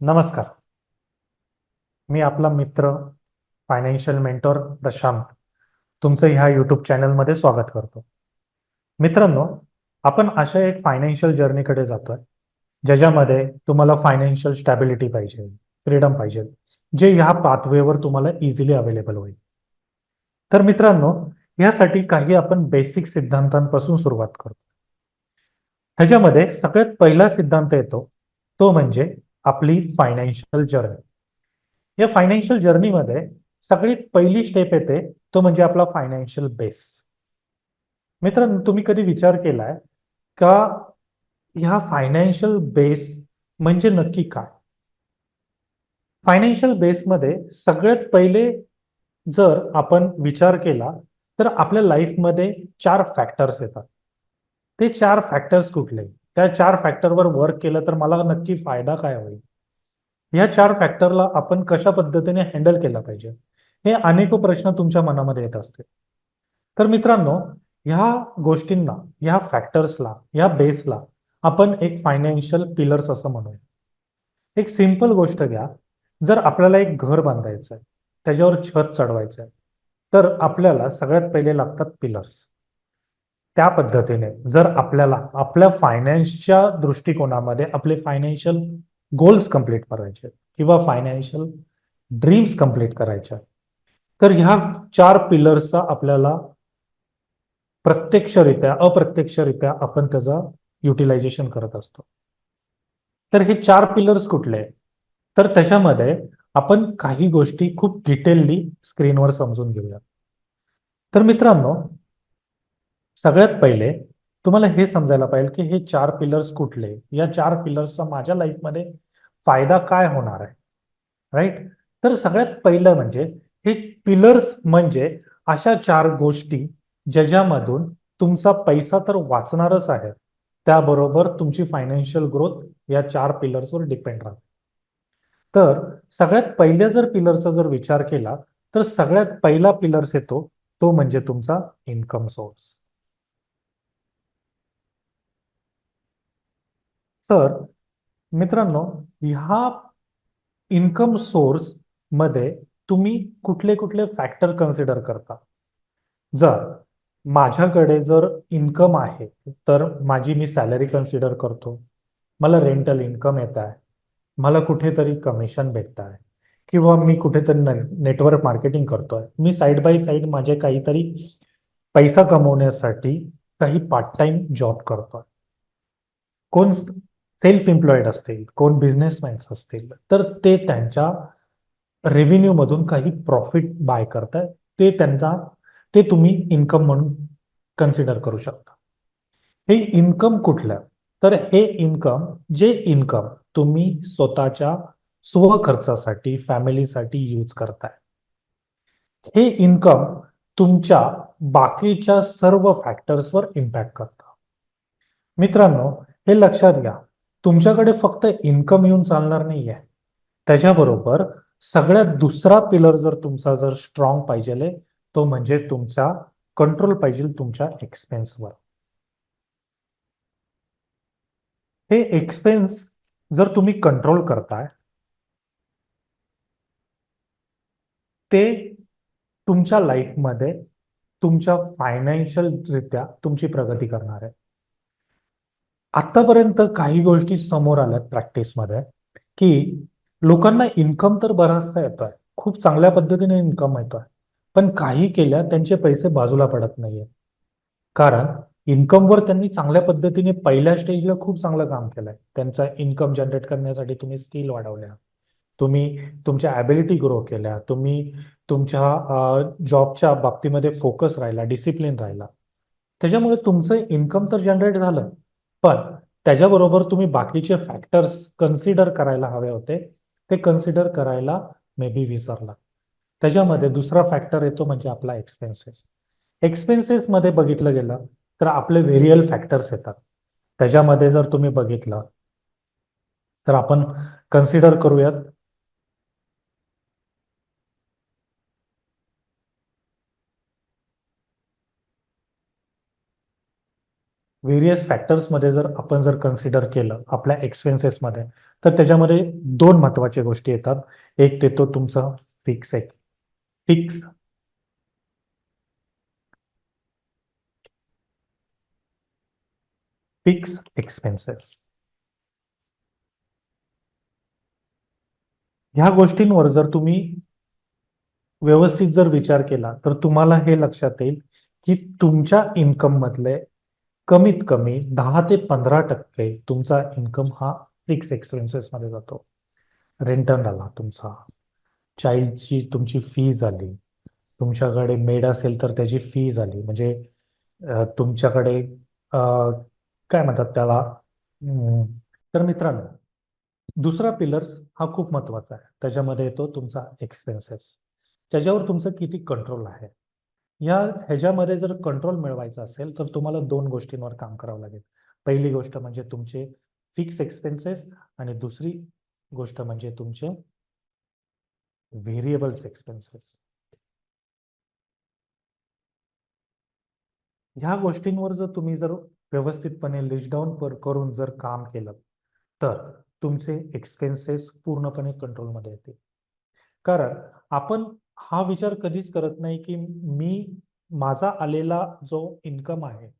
नमस्कार. मी आपला मित्र फायनान्शियल मेंटॉर प्रशांत तुमचं ह्या यूट्यूब चॅनलमध्ये स्वागत करतो. मित्रांनो आपण अशा एक फायनान्शियल जर्नीकडे जातोय ज्याच्यामध्ये तुम्हाला फायनान्शियल स्टॅबिलिटी पाहिजे फ्रीडम पाहिजे जे ह्या पाथवेवर तुम्हाला इझिली अवेलेबल होईल. तर मित्रांनो ह्यासाठी काही आपण बेसिक सिद्धांतांपासून सुरुवात करतो. ह्याच्यामध्ये सगळ्यात पहिला सिद्धांत येतो तो म्हणजे आपली फायनान्शियल जर्नी या फायनान्शियल जर्नीमध्ये सगळी पहिली स्टेप येते तो म्हणजे आपला फायनान्शियल बेस मित्रांनो तुम्ही कधी विचार केलाय का ह्या फायनान्शियल बेस म्हणजे नक्की काय? फायनान्शियल बेसमध्ये सगळ्यात पहिले जर आपण विचार केला तर आपल्या लाईफमध्ये चार फॅक्टर्स येतात. ते चार फॅक्टर्स कुठले? त्या चार फॅक्टरवर वर्क केलं तर मला नक्की फायदा काय होईल? या चार फॅक्टरला आपण कशा पद्धतीने हँडल केला पाहिजे? हे अनेक प्रश्न तुमच्या मनामध्ये येत असते तर मित्रांनो ह्या गोष्टींना ह्या फॅक्टर्सला ह्या बेसला आपण एक फायनान्शियल पिलर्स असं म्हणूया. एक सिंपल गोष्ट घ्या. जर आपल्याला एक घर बांधायचं आहे त्याच्यावर छत चढवायचं आहे तर आपल्याला सगळ्यात पहिले लागतात पिलर्स त्या पद्धतीने जर आपल्याला आपल्या फायनान्सच्या दृष्टिकोनामध्ये आपले फायनान्शियल गोल्स कंप्लीट करायचे किंवा फायनान्शियल ड्रीम्स कंप्लीट करायच्या तर ह्या चार पिलर्सचा आपल्याला प्रत्यक्षरित्या अप्रत्यक्षरित्या आपण त्याचा युटिलायझेशन करत असतो. तर हे चार पिलर्स कुठले? तर त्याच्यामध्ये आपण काही गोष्टी खूप डिटेलली स्क्रीनवर समजून घेऊया तर मित्रांनो सगळ्यात पहिले तुम्हाला हे समजायला पाहिजे की हे चार पिलर्स कुठले? या चार पिलर्सचा माझ्या लाईफमध्ये फायदा काय होणार आहे? राईट तर सगळ्यात पहिलं म्हणजे हे पिलर्स म्हणजे अशा चार गोष्टी ज्याच्यामधून तुमचा पैसा तर वाचणारच आहे. त्याबरोबर तुमची फायनान्शियल ग्रोथ या चार पिलर्सवर डिपेंड राहते. तर सगळ्यात पहिल्या जर पिलरचा जर विचार केला तर सगळ्यात पहिला पिलर्स येतो तो म्हणजे तुमचा इन्कम सोर्स तर मित्रांनो ह्या इन्कम सोर्समध्ये तुम्ही कुठले कुठले फॅक्टर कन्सिडर करता? जर माझ्याकडे जर इन्कम आहे तर माझी मी सॅलरी कन्सिडर करतो. मला रेंटल इन्कम येत आहे. मला कुठेतरी कमिशन भेटत आहे किंवा मी कुठेतरी नेटवर्क मार्केटिंग करतोय. मी साईड बाय साईड माझे काहीतरी पैसा कमवण्यासाठी काही पार्ट टाइम जॉब करतोय. कोण सेल्फ एम्प्लॉईड असतील कोण बिझनेसमॅन्स असतील तर ते त्यांच्या रेव्हेन्यू मधून काही प्रॉफिट बाय करताय. ते त्यांचा ते तुम्ही इन्कम म्हणून कन्सिडर करू शकता. हे इन्कम कुठलं? तर हे इन्कम जे इन्कम तुम्ही स्वतःच्या स्वखर्चासाठी फॅमिलीसाठी यूज करताय. हे इन्कम तुमच्या बाकीच्या सर्व फॅक्टर्सवर इम्पॅक्ट करतं. मित्रांनो हे लक्षात घ्या. तुमच्याकडे फक्त इन्कम येऊन चालणार नाहीये. त्याच्याबरोबर सगळ्यात दुसरा पिलर जर तुमचा जर स्ट्रॉंग पाहिजे तो म्हणजे तुमचा कंट्रोल पाहिजे तुमच्या एक्सपेन्सवर हे एक्सपेन्स जर तुम्ही कंट्रोल करताय ते तुमच्या लाईफमध्ये तुमच्या फायनान्शियल रित्या तुमची प्रगती करणार. आहे आतापर्यंत काही गोष्टी समोर आल्यात प्रॅक्टिसमध्ये की लोकांना इन्कम तर बराचसा येतोय खूप चांगल्या पद्धतीने इन्कम येतोय पण काही केल्या त्यांचे पैसे बाजूला पडत नाहीये कारण इन्कमवर त्यांनी चांगल्या पद्धतीने पहिल्या स्टेजला खूप चांगलं काम केलंय. त्यांचा इन्कम जनरेट करण्यासाठी तुम्ही स्किल वाढवल्या तुम्ही तुमच्या ॲबिलिटी ग्रो केल्या तुम्ही तुमच्या जॉबच्या बाबतीमध्ये फोकस राहिला डिसिप्लिन राहिला. त्याच्यामुळे तुमचं इन्कम तर जनरेट झालं. पण त्याच्याबरोबर तुम्ही बाकीचे फॅक्टर्स कन्सिडर करायला हवे होते. ते कन्सिडर करायला मे बी विसरला. त्याच्यामध्ये दुसरा फॅक्टर येतो म्हणजे आपला एक्सपेन्सेस एक्सपेन्सेसमध्ये बघितलं गेलं तर आपले व्हेरियल फॅक्टर्स येतात. त्याच्यामध्ये जर तुम्ही बघितलं तर आपण कन्सिडर करूयात व्हेरियस फॅक्टर्समध्ये जर आपण जर कन्सिडर केलं आपल्या एक्सपेन्सेसमध्ये तर त्याच्यामध्ये दोन महत्त्वाच्या गोष्टी येतात. एक येतो तुमचा फिक्स एक. फिक्स फिक्स एक्सपेन्सेस ह्या गोष्टींवर जर तुम्ही व्यवस्थित जर विचार केला तर तुम्हाला हे लक्षात येईल की तुमच्या इन्कम मधले कमीत कमी दहा ते पंधरा टक्के तुमचा इन्कम हा फिक्स एक्सपेन्सेसमध्ये जातो. रेंटन आला तुमचा. चाइल्डची तुमची फी झाली. तुमच्याकडे मेड असेल तर त्याची फी झाली. म्हणजे तुमच्याकडे काय म्हणतात त्याला? तर मित्रांनो दुसरा पिलर्स हा खूप महत्त्वाचा आहे. त्याच्यामध्ये येतो तुमचा एक्सपेन्सेस त्याच्यावर तुमचं किती कंट्रोल आहे? या ह्याच्यामध्ये जर कंट्रोल मिळवायचा असेल तर तुम्हाला दोन गोष्टींवर काम करावं लागेल. पहिली गोष्ट म्हणजे तुमचे फिक्स एक्सपेन्सेस आणि दुसरी गोष्ट म्हणजे तुमचे व्हेरिएबल्स एक्सपेन्सेस ह्या गोष्टींवर जर तुम्ही जर व्यवस्थितपणे लिस्ट डाऊन करून जर काम केलं तर तुमचे एक्सपेन्सेस पूर्णपणे कंट्रोलमध्ये येतील. कारण आपण हा विचार कधीच करत नाही की मी माझा आलेला जो इन्कम आहे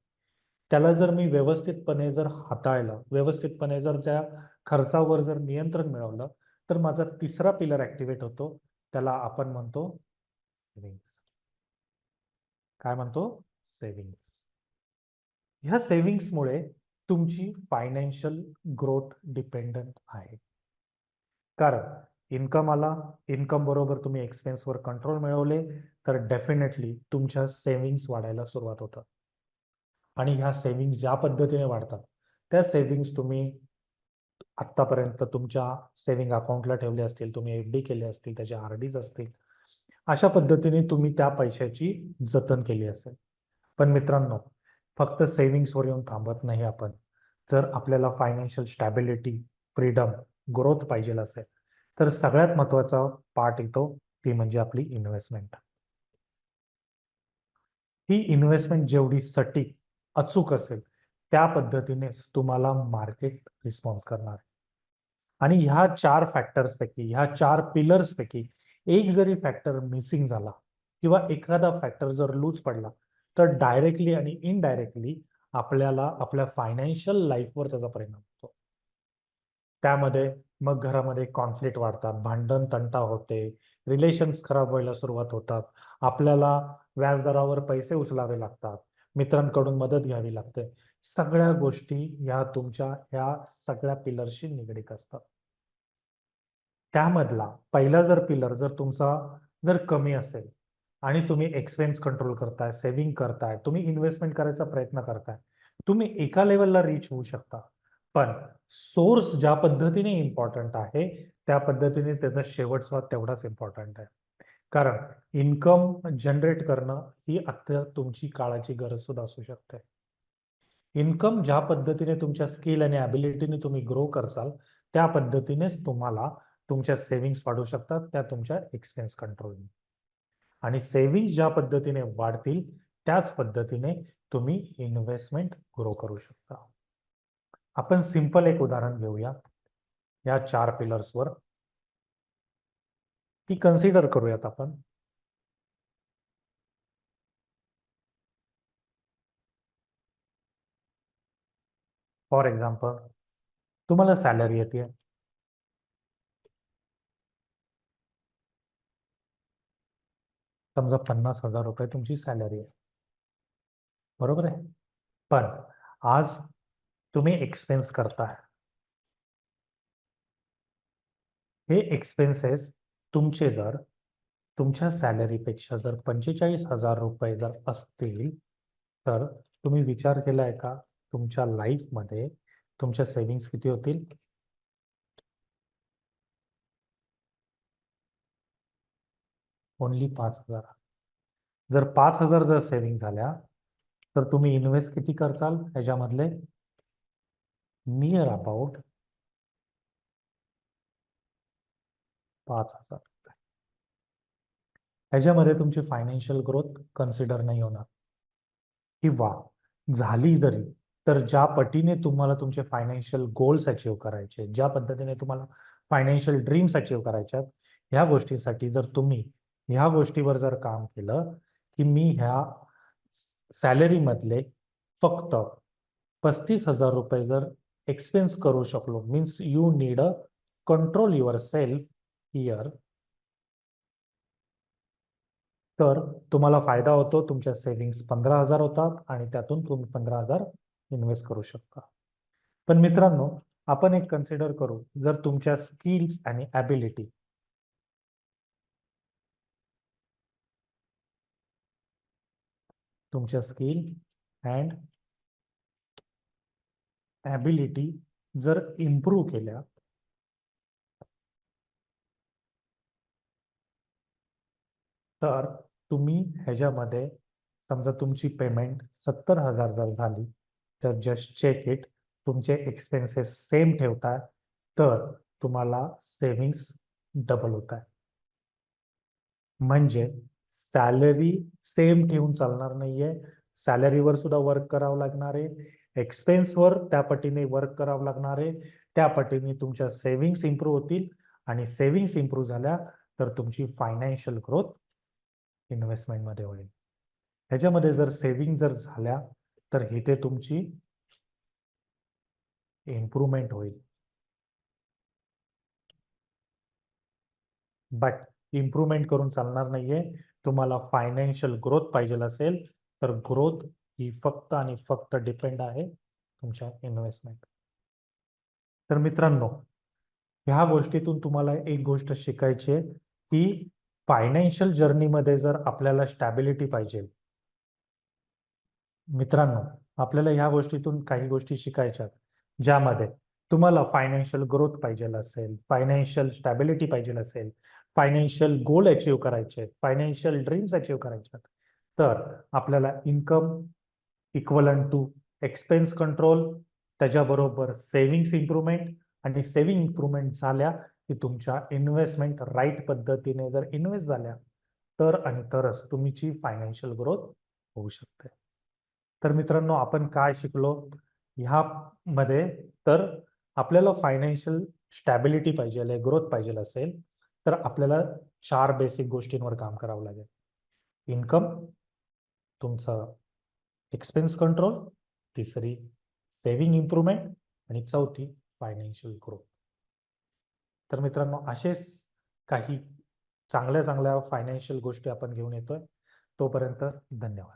त्याला जर मी व्यवस्थितपणे जर हाताळलं व्यवस्थितपणे जर त्या खर्चावर जर नियंत्रण मिळवलं तर माझा तिसरा पिलर ऍक्टिव्हेट होतो त्याला आपण म्हणतो सेव्हिंग्स काय म्हणतो? सेव्हिंग्स ह्या सेव्हिंग्समुळे तुमची फायनान्शियल ग्रोथ डिपेंडंट आहे. कारण इन्कम आला. इन्कम बरोबर तुम्ही एक्सपेन्सवर कंट्रोल मिळवले तर डेफिनेटली तुमच्या सेव्हिंग्स वाढायला सुरुवात होतात. आणि ह्या सेव्हिंग्स ज्या पद्धतीने वाढतात त्या सेव्हिंग्स तुम्ही आत्तापर्यंत तुमच्या सेव्हिंग अकाउंटला ठेवले असतील तुम्ही एफ डी केले असतील त्याचे आर डीज असतील अशा पद्धतीने तुम्ही त्या पैशाची जतन केली असेल. पण मित्रांनो फक्त सेव्हिंग्सवर येऊन थांबत नाही आपण. जर आपल्याला फायनान्शियल स्टॅबिलिटी फ्रीडम ग्रोथ पाहिजे असेल तर सगळ्यात महत्त्वाचा पार्ट येतो ती म्हणजे आपली इन्व्हेस्टमेंट ही इन्व्हेस्टमेंट जेवढी सटीक अचूक असेल त्या पद्धतीनेच तुम्हाला मार्केट रिस्पॉन्स करणार. आणि ह्या चार फॅक्टर्स पैकी ह्या चार पिलर्स पैकी एक जरी फॅक्टर मिसिंग झाला किंवा एखादा फॅक्टर जर लूज पडला तर डायरेक्टली आणि इनडायरेक्टली आपल्याला आपल्या फायनान्शियल लाईफवर त्याचा परिणाम होतो. त्यामध्ये मग घरामध्ये कॉन्फ्लिक्ट वाढतात भांडण तंटा होते रिलेशन्स खराब व्हायला सुरुवात होतात. आपल्याला व्याजदरावर पैसे उचलावे लागतात. मित्रांकडून मदत घ्यावी लागते. सगळ्या गोष्टी ह्या तुमच्या ह्या सगळ्या पिलरशी निगडीत असतात. त्यामधला पहिला जर पिलर जर तुमचा जर कमी असेल आणि तुम्ही एक्सपेन्स कंट्रोल करताय सेव्हिंग करताय तुम्ही इन्व्हेस्टमेंट करायचा प्रयत्न करताय तुम्ही एका लेवलला रीच होऊ शकता. पण सोर्स ज्या पद्धतीने इम्पॉर्टंट आहे त्या पद्धतीने त्याचा शेवटचा तेवढाच इम्पॉर्टंट आहे. कारण इन्कम जनरेट करणं ही आता तुमची काळाची गरज सुद्धा असू शकते. इन्कम ज्या पद्धतीने तुमच्या स्किल आणि ॲबिलिटीने तुम्ही ग्रो करसाल त्या पद्धतीनेच तुम्हाला तुमच्या सेव्हिंग्स वाढू शकतात त्या तुमच्या एक्सपेन्स कंट्रोलने आणि सेव्हिंग ज्या पद्धतीने वाढतील त्याच पद्धतीने तुम्ही इन्व्हेस्टमेंट ग्रो करू शकता. आपण सिंपल एक उदाहरण घेऊया या चार पिलर्सवर ती कन्सिडर करूयात आपण. फॉर एक्झाम्पल तुम्हाला सॅलरी येते. समजा पन्नास हजार रुपये तुमची सॅलरी आहे. बरोबर आहे? पण आज तुम्ही एक्सपेन्स करताय. हे एक्सपेन्सेस तुमचे जर तुमच्या सॅलरीपेक्षा जर पंचेचाळीस हजार रुपये जर असतील तर तुम्ही विचार केलाय का? तुमच्या लाईफमध्ये तुमच्या सेव्हिंग्स किती होतील? ओनली पाच हजार. जर पाच हजार जर सेव्हिंग झाल्या तर तुम्ही इन्व्हेस्ट किती करचाल? ह्याच्यामधले नियर अबाउट पाच हजार रुपये. ह्याच्यामध्ये तुमची फायनान्शियल ग्रोथ कन्सिडर नाही होणार. किंवा झाली जरी तर ज्या पटीने तुम्हाला तुमचे फायनान्शियल गोल्स अचीव करायचे ज्या पद्धतीने तुम्हाला फायनान्शियल ड्रीम्स अचीव करायच्यात ह्या गोष्टीसाठी जर तुम्ही ह्या गोष्टीवर जर काम केलं की मी ह्या सॅलरीमधले फक्त पस्तीस हजार रुपये जर एक्सपेन्स करू शकलो. Means you need a control yourself here तर तुम्हाला फायदा होतो तुमच्या सेव्हिंग्स पंधरा हजार होतात आणि त्यातून तुम्ही पंधरा हजार इन्व्हेस्ट करू शकता. पण मित्रांनो आपण एक कन्सिडर करू जर तुमच्या स्किल्स आणि ॲबिलिटी तुमच्या स्किल अँड ॲबिलिटी जर इम्प्रूव्ह केल्या तर तुम्ही ह्याच्यामध्ये समजा तुमची पेमेंट सत्तर हजार जर झाली तर जस्ट चेक इट तुमचे एक्सपेन्सेस सेम ठेवताय तर तुम्हाला सेव्हिंग्स डबल होत आहे म्हणजे सॅलरी सेम ठेवून चालणार नाहीये. सॅलरीवर सुद्धा वर्क करावं लागणार आहे. एक्सपेन्सवर त्या पटीने वर्क करावं लागणार आहे. त्या पटीने तुमच्या सेव्हिंग्स इम्प्रूव्ह होतील आणि सेव्हिंग्स इम्प्रूव्ह झाल्या तर तुमची फायनान्शियल ग्रोथ इन्व्हेस्टमेंटमध्ये होईल. ह्याच्यामध्ये जर सेव्हिंग जर झाल्या तर इथे तुमची इम्प्रूव्हमेंट होईल. बट इम्प्रूव्हमेंट करून चालणार नाहीये. तुम्हाला फायनान्शियल ग्रोथ पाहिजे असेल तर ग्रोथ ही फक्त आणि फक्त डिपेंड आहे तुमच्या इन्व्हेस्टमेंट तर मित्रांनो ह्या गोष्टीतून तुम्हाला एक गोष्ट शिकायची आहे की फायनान्शियल जर्नीमध्ये जर आपल्याला स्टॅबिलिटी पाहिजे. मित्रांनो आपल्याला ह्या गोष्टीतून काही गोष्टी शिकायच्या ज्यामध्ये तुम्हाला फायनान्शियल ग्रोथ पाहिजे असेल फायनान्शियल स्टॅबिलिटी पाहिजे असेल फायनान्शियल गोल अचीव करायचे फायनान्शियल ड्रीम्स अचीव करायचे तर आपल्याला income equal to expense control त्याच्याबरोबर सेव्हिंग्स इम्प्रूव्हमेंट आणि सेव्हिंग इम्प्रूव्हमेंट झाल्या की तुमच्या इन्व्हेस्टमेंट राईट पद्धतीने जर इन्व्हेस्ट झाल्या तर आणि तरच तुमची फायनान्शियल ग्रोथ होऊ शकते. तर मित्रांनो आपण काय शिकलो? ह्यामध्ये तर आपल्याला फायनान्शियल स्टॅबिलिटी पाहिजे ग्रोथ पाहिजे असेल तर आपल्याला चार बेसिक गोष्टींवर काम करावं लागेल. इन्कम तुमचं एक्सपेन्स कंट्रोल तिसरी सेव्हिंग इम्प्रूव्हमेंट आणि चौथी फायनान्शियल ग्रोथ तर मित्रांनो असेच काही चांगल्या चांगल्या फायनान्शियल गोष्टी आपण घेऊन येतोय. तोपर्यंत धन्यवाद.